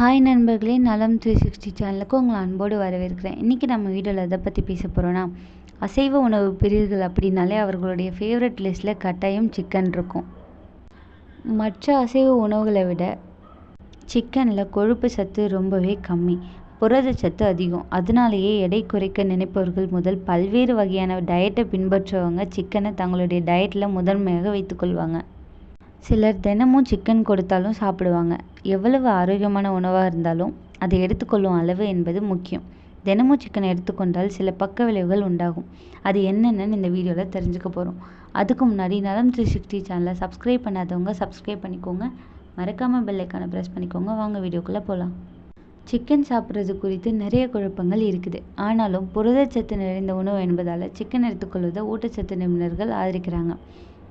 Hi நண்பர்களே நலம் three sixty சேனலுக்கு உங்களை அன்போடு வரவேற்கிறேன். இன்றைக்கி நம்ம வீடியோவில் எதை பற்றி பேச போகிறோன்னா அசைவ உணவு பிரியர்கள் அப்படின்னாலே அவர்களுடைய ஃபேவரட் லிஸ்ட்டில் கட்டாயம் சிக்கன் இருக்கும். மற்ற அசைவ உணவுகளை விட சிக்கனில் கொழுப்பு சத்து ரொம்பவே கம்மி புரதச்சத்து அதிகம். அதனாலேயே எடை குறைக்க நினைப்பவர்கள் முதல் பல்வேறு வகையான டயட்டை பின்பற்றுறவங்க சிக்கனை தங்களுடைய டயட்டில் முதன்மையாக வைத்துக்கொள்வாங்க சிலர் தினமும் சிக்கன் கொடுத்தாலும் சாப்பிடுவாங்க. எவ்வளவு ஆரோக்கியமான உணவாக இருந்தாலும் அதை எடுத்துக்கொள்ளும் அளவு என்பது முக்கியம். தினமும் சிக்கன் எடுத்துக்கொண்டால் சில பக்க விளைவுகள் உண்டாகும். அது என்னென்னு இந்த வீடியோவில் தெரிஞ்சுக்க போகிறோம் அதுக்கு முன்னாடி நலம் த்ரீ சிக்ஸ்டி சேனலை சப்ஸ்கிரைப் பண்ணாதவங்க சப்ஸ்கிரைப் பண்ணிக்கோங்க. மறக்காமல் பெல்லைக்கான ப்ரெஸ் பண்ணிக்கோங்க. வாங்க வீடியோக்குள்ளே போகலாம் சிக்கன் சாப்பிட்றது குறித்து நிறைய குழப்பங்கள் இருக்குது. ஆனாலும் புரதச்சத்து நிறைந்த உணவு என்பதால் சிக்கன் எடுத்துக்கொள்வதை ஊட்டச்சத்து நிபுணர்கள் ஆதரிக்கிறாங்க.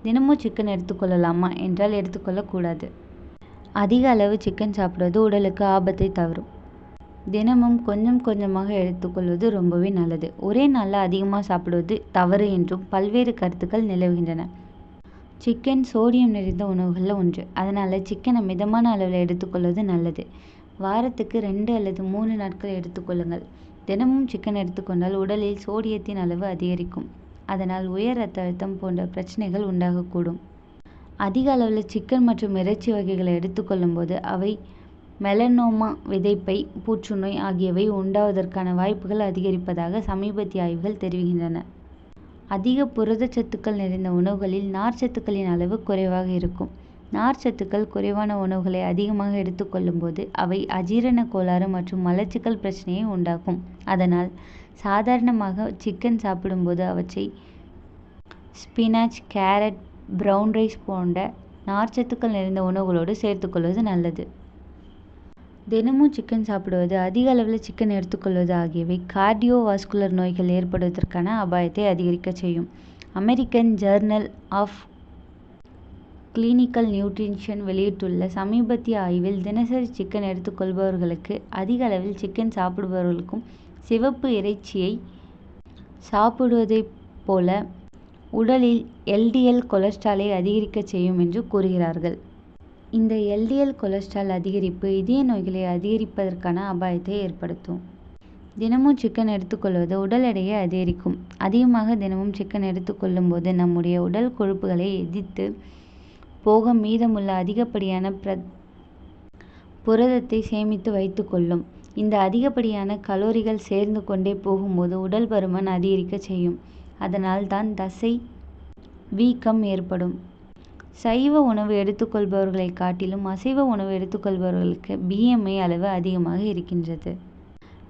தினமும் சிக்கன் எடுத்துக்கொள்ளலாமா என்றால் எடுத்துக்கொள்ளக்கூடாது. அதிக அளவு சிக்கன் சாப்பிடுவது உடலுக்கு ஆபத்தை தவறும். தினமும் கொஞ்சம் கொஞ்சமாக எடுத்துக்கொள்வது ரொம்பவே நல்லது. ஒரே நாளில் அதிகமாக சாப்பிடுவது தவறு என்றும் பல்வேறு கருத்துக்கள் நிலவுகின்றன. சிக்கன் சோடியம் நிறைந்த உணவுகளில் ஒன்று. அதனால் சிக்கனை மிதமான அளவில் எடுத்துக்கொள்வது நல்லது. வாரத்துக்கு ரெண்டு அல்லது மூணு நாட்கள் எடுத்துக்கொள்ளுங்கள். தினமும் சிக்கன் எடுத்துக்கொண்டால் உடலில் சோடியத்தின் அளவு அதிகரிக்கும். அதனால் உயர் ரத்த அழுத்தம் போன்ற பிரச்சனைகள் உண்டாகக்கூடும். அதிக அளவில் சிக்கன் மற்றும் இறைச்சி வகைகளை எடுத்துக்கொள்ளும் போது அவை மெலனோமா விதைப்பை புற்றுநோய் ஆகியவை உண்டாவதற்கான வாய்ப்புகள் அதிகரிப்பதாக சமீபத்திய ஆய்வுகள் தெரிவிக்கின்றன. அதிக புரதச்சத்துக்கள் நிறைந்த உணவுகளில் நார்ச்சத்துக்களின் அளவு குறைவாக இருக்கும். நார்ச்சத்துக்கள் குறைவான உணவுகளை அதிகமாக எடுத்துக்கொள்ளும்போது அவை அஜீரண கோளாறு மற்றும் மலச்சிக்கல் பிரச்சனையை உண்டாக்கும். அதனால் சாதாரணமாக சிக்கன் சாப்பிடும்போது அவற்றை ஸ்பினாச் கேரட் ப்ரௌன் ரைஸ் போன்ற நார்ச்சத்துக்கள் நிறைந்த உணவுகளோடு சேர்த்துக்கொள்வது நல்லது. தினமும் சிக்கன் சாப்பிடுவது அதிக அளவில் சிக்கன் எடுத்துக்கொள்வது ஆகியவை கார்டியோவாஸ்குலர் நோய்கள் ஏற்படுவதற்கான அபாயத்தை அதிகரிக்க செய்யும். American journal of clinical nutrition வெளியிட்டுள்ள சமீபத்திய ஆய்வில் தினசரி சிக்கன் எடுத்துக்கொள்பவர்களுக்கு அதிக அளவில் சிக்கன் சாப்பிடுபவர்களுக்கும் சிவப்பு இறைச்சியை சாப்பிடுவதைப் போல உடலில் எல்டிஎல் கொலஸ்ட்ராலை அதிகரிக்கச் செய்யும் என்று கூறுகிறார்கள். இந்த எல்டிஎல் கொலஸ்ட்ரால் அதிகரிப்பு இதய நோய்களை அதிகரிப்பதற்கான அபாயத்தை ஏற்படுத்தும். தினமும் சிக்கன் எடுத்துக்கொள்வது உடல் எடையை அதிகரிக்கும். அதிகமாக தினமும் சிக்கன் எடுத்துக்கொள்ளும் போது நம்முடைய உடல் கொழுப்புகளை எதிர்த்து போக மீதமுள்ள அதிகப்படியான பிர புரதத்தை சேமித்து வைத்துக்கொள்ளும் இந்த அதிகப்படியான கலோரிகள் சேர்ந்து கொண்டே போகும்போது உடல் பருமன் அதிகரிக்க செய்யும். அதனால் தான் தசை வீக்கம் ஏற்படும். சைவ உணவு எடுத்துக்கொள்பவர்களை காட்டிலும் அசைவ உணவு எடுத்துக்கொள்பவர்களுக்கு பிஎம்ஐ அளவு அதிகமாக இருக்கின்றது.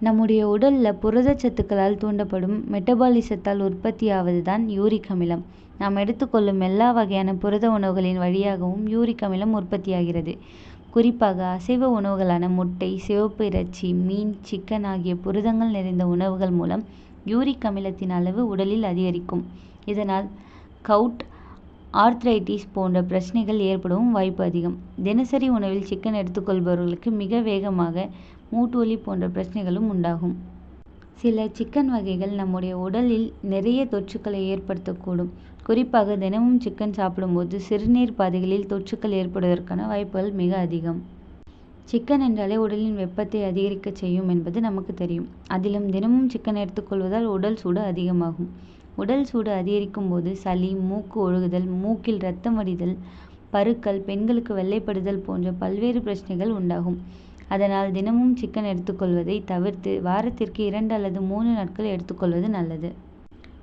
நம்முடைய உடலில் புரதச்சத்துக்களால் தூண்டப்படும் மெட்டபாலிசத்தால் உற்பத்தியாவது தான் யூரிக் அமிலம். நாம் எடுத்துக்கொள்ளும் எல்லா வகையான புரத உணவுகளின் வழியாகவும் யூரிக் அமிலம் உற்பத்தியாகிறது. குறிப்பாக அசைவ உணவுகளான முட்டை சிவப்பு இறைச்சி மீன் சிக்கன் ஆகிய புரதங்கள் நிறைந்த உணவுகள் மூலம் யூரிக் அமிலத்தின் அளவு உடலில் அதிகரிக்கும். இதனால் கவுட் ஆர்த்ரைட்டிஸ் போன்ற பிரச்சனைகள் ஏற்படவும் வாய்ப்பு அதிகம். தினசரி உணவில் சிக்கன் எடுத்துக்கொள்பவர்களுக்கு மிக வேகமாக மூட்டுவலி போன்ற பிரச்சனைகளும் உண்டாகும். சில சிக்கன் வகைகள் நம்முடைய உடலில் நிறைய தொற்றுக்களை ஏற்படுத்தக்கூடும். குறிப்பாக தினமும் சிக்கன் சாப்பிடும்போது சிறுநீர் பாதைகளில் தொற்றுக்கள் ஏற்படுவதற்கான வாய்ப்புகள் மிக அதிகம். சிக்கன் என்றாலே உடலின் வெப்பத்தை அதிகரிக்க செய்யும் என்பது நமக்கு தெரியும். அதிலும் தினமும் சிக்கன் எடுத்துக்கொள்வதால் உடல் சூடு அதிகமாகும். உடல் சூடு அதிகரிக்கும் போது சளி மூக்கு ஒழுகுதல் மூக்கில் இரத்தம் வடிதல் பருக்கள் பெண்களுக்கு வெள்ளைப்படுதல் போன்ற பல்வேறு பிரச்சனைகள் உண்டாகும். அதனால் தினமும் சிக்கன் எடுத்துக்கொள்வதை தவிர்த்து வாரத்திற்கு இரண்டு அல்லது மூணு நாட்கள் எடுத்துக்கொள்வது நல்லது.